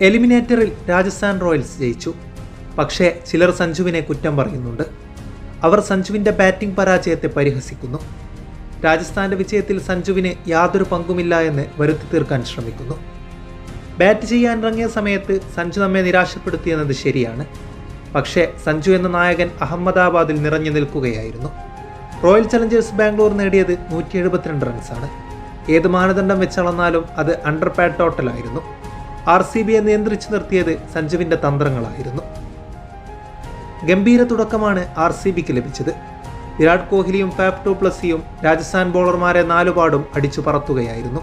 എലിമിനേറ്ററിൽ Rajasthan Royals ജയിച്ചു. പക്ഷേ ചിലർ സഞ്ജുവിനെ കുറ്റം പറയുന്നുണ്ട്. അവർ സഞ്ജുവിന്റെ ബാറ്റിംഗ് പരാജയത്തെ പരിഹസിക്കുന്നു. രാജസ്ഥാന്റെ വിജയത്തിൽ സഞ്ജുവിന് യാതൊരു പങ്കുമില്ല എന്ന് വരുത്തി തീർക്കാൻ ശ്രമിക്കുന്നു. ബാറ്റ് ചെയ്യാൻ ഇറങ്ങിയ സമയത്ത് സഞ്ജു നമ്മെ നിരാശപ്പെടുത്തിയെന്നത് ശരിയാണ്. പക്ഷേ സഞ്ജു എന്ന നായകൻ അഹമ്മദാബാദിൽ നിറഞ്ഞു നിൽക്കുകയായിരുന്നു. റോയൽ ചലഞ്ചേഴ്സ് ബാംഗ്ലൂർ നേടിയത് നൂറ്റി എഴുപത്തിരണ്ട് റൺസാണ്. ഏത് മാനദണ്ഡം വെച്ചളന്നാലും അത് അണ്ടർ പാഡ് ടോട്ടലായിരുന്നു. ആർ സി ബിയെ നിയന്ത്രിച്ചു നിർത്തിയത് സഞ്ജുവിന്റെ തന്ത്രങ്ങളായിരുന്നു. ഗംഭീര തുടക്കമാണ് ആർ സി ബിക്ക് ലഭിച്ചത്. വിരാട് കോഹ്ലിയും ഫാബ് ടു പ്ലസിയും രാജസ്ഥാൻ ബോളർമാരെ നാലുപാടും അടിച്ചു പറത്തുകയായിരുന്നു.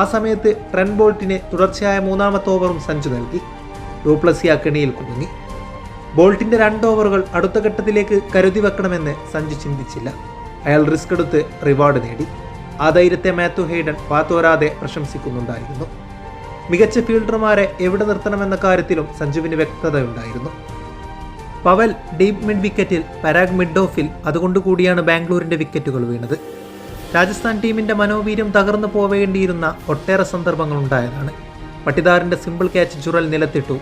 ആ സമയത്ത് ട്രെൻ ബോൾട്ടിന് തുടർച്ചയായ മൂന്നാമത്തെ ഓവറും സഞ്ജു നൽകി. ഡൂപ്ലസി ആ കെണിയിൽ കുടുങ്ങി. ബോൾട്ടിന്റെ രണ്ട് ഓവറുകൾ അടുത്ത ഘട്ടത്തിലേക്ക് കരുതി വെക്കണമെന്ന് സഞ്ജു ചിന്തിച്ചില്ല. അയാൾ റിസ്ക് എടുത്ത് റിവാർഡ് നേടി. ആ ധൈര്യത്തെ മാത്യു ഹെയ്ഡൻ വാത്തോരാതെ പ്രശംസിക്കുന്നുണ്ടായിരുന്നു. മികച്ച ഫീൽഡർമാരെ എവിടെ നിർത്തണമെന്ന കാര്യത്തിലും സഞ്ജുവിന് വ്യക്തതയുണ്ടായിരുന്നു. പവൽ ഡീപ് മിഡ് വിക്കറ്റിൽ പരാഗ് മിഡ് ഓഫിൽ അതുകൊണ്ടുകൂടിയാണ് ബാംഗ്ലൂരിന്റെ വിക്കറ്റുകൾ വീണത്. രാജസ്ഥാൻ ടീമിന്റെ മനോവീര്യം തകർന്നു പോവേണ്ടിയിരുന്ന ഒട്ടേറെ സന്ദർഭങ്ങൾ ഉണ്ടായതാണ് പട്ടിദാറിന്റെ സിമ്പിൾ ക്യാച്ച് ചുറൽ നിലത്തിട്ടു.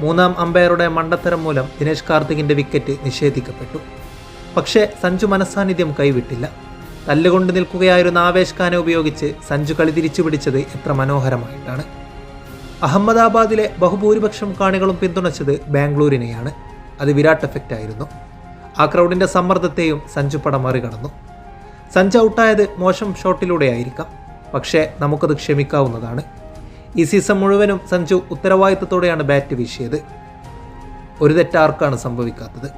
മൂന്നാം അമ്പയറുടെ മണ്ടത്തരം മൂലം ദിനേശ് കാർത്തികിന്റെ വിക്കറ്റ് നിഷേധിക്കപ്പെട്ടു. പക്ഷേ സഞ്ജു മനസ്സാന്നിധ്യം കൈവിട്ടില്ല. തല്ലുകൊണ്ട് നിൽക്കുകയായിരുന്ന ആവേശ് ഖാനെ ഉപയോഗിച്ച് സഞ്ജു കളി തിരിച്ചു പിടിച്ചത് എത്ര മനോഹരമായിട്ടാണ്. അഹമ്മദാബാദിലെ ബഹുഭൂരിപക്ഷം കാണികളും പിന്തുണച്ചത് ബാംഗ്ലൂരിനെയാണ്. അത് വിരാട് എഫക്റ്റ് ആയിരുന്നു. ആ ക്രൗഡിന്റെ സമ്മർദ്ദത്തെയും സഞ്ജു പടം മറികടന്നു. സഞ്ജു ഔട്ടായത് മോശം ഷോട്ടിലൂടെയായിരിക്കാം. പക്ഷേ നമുക്കത് ക്ഷമിക്കാവുന്നതാണ്. ഈ സീസൺ മുഴുവനും സഞ്ജു ഉത്തരവാദിത്തത്തോടെയാണ് ബാറ്റ് വീശിയത്. ഒരു തെറ്റാർക്കാണ് സംഭവിക്കാത്തത്?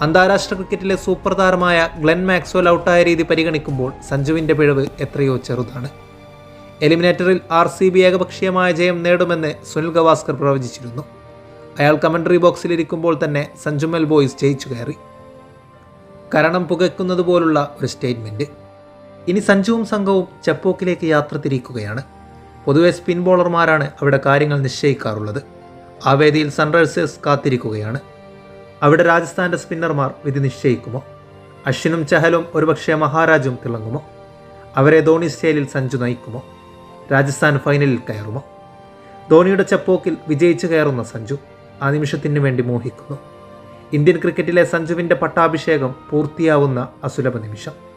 അന്താരാഷ്ട്ര ക്രിക്കറ്റിലെ സൂപ്പർ താരമായ ഗ്ലെൻ മാക്സ്വൽ ഔട്ടായ രീതി പരിഗണിക്കുമ്പോൾ സഞ്ജുവിന്റെ പിഴവ് എത്രയോ ചെറുതാണ്. എലിമിനേറ്ററിൽ ആർ സി ബി ഏകപക്ഷീയമായ ജയം നേടുമെന്ന് സുനിൽ ഗവാസ്കർ പ്രവചിച്ചിരുന്നു. അയാൾ കമന്ററി ബോക്സിലിരിക്കുമ്പോൾ തന്നെ സഞ്ജുമൽ ബോയ്സ് ജയിച്ചു കയറി. കരണം പുകയ്ക്കുന്നത് പോലുള്ള ഒരു സ്റ്റേറ്റ്മെന്റ് ഇനി സഞ്ജുവും സംഘവും ചെപ്പോക്കിലേക്ക് യാത്ര തിരിക്കുകയാണ്. പൊതുവെ സ്പിൻ ബോളർമാരാണ് അവിടെ കാര്യങ്ങൾ നിശ്ചയിക്കാറുള്ളത്. ആ വേദിയിൽ സൺറൈസേഴ്സ് കാത്തിരിക്കുകയാണ്. അവിടെ രാജസ്ഥാന്റെ സ്പിന്നർമാർ വിധി നിശ്ചയിക്കുമോ? അശ്വിനും ചഹലും ഒരുപക്ഷെ മഹാരാജും തിളങ്ങുമോ? അവരെ ധോണി സ്റ്റൈലിൽ സഞ്ജു നയിക്കുമോ? രാജസ്ഥാൻ ഫൈനലിൽ കയറുമോ? ധോണിയുടെ ചെപ്പോക്കിൽ വിജയിച്ചു കയറുന്ന സഞ്ജു ആ നിമിഷത്തിന് വേണ്ടി മോഹിക്കുന്നു. ഇന്ത്യൻ ക്രിക്കറ്റിലെ സഞ്ജുവിന്റെ പട്ടാഭിഷേകം പൂർത്തിയാവുന്ന അസുലഭ നിമിഷം.